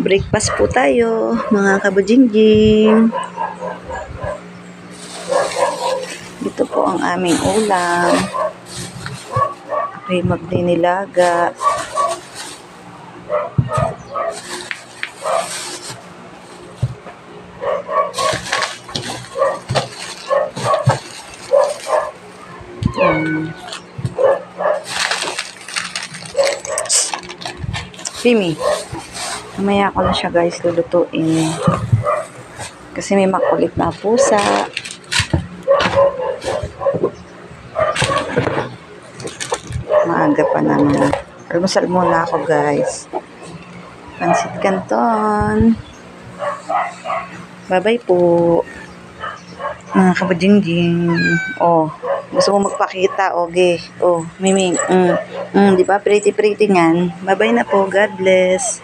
Breakfast po tayo, mga kabujingjing. Ito po ang aming ulam. Ako'y maglinilaga. Hmm. Pimi. Mamaya ko na siya guys lulutuin. Kasi may makulit na pusa. Maaga pa naman. Almusal muna ako guys. Pansit Canton. Bye-bye po. Mga kabadjingjing. Oh, gusto mo magpakita, oge. Oh, Miming. Mm, mm, di ba? Pretty-pretty ngan. Bye-bye na po. God bless.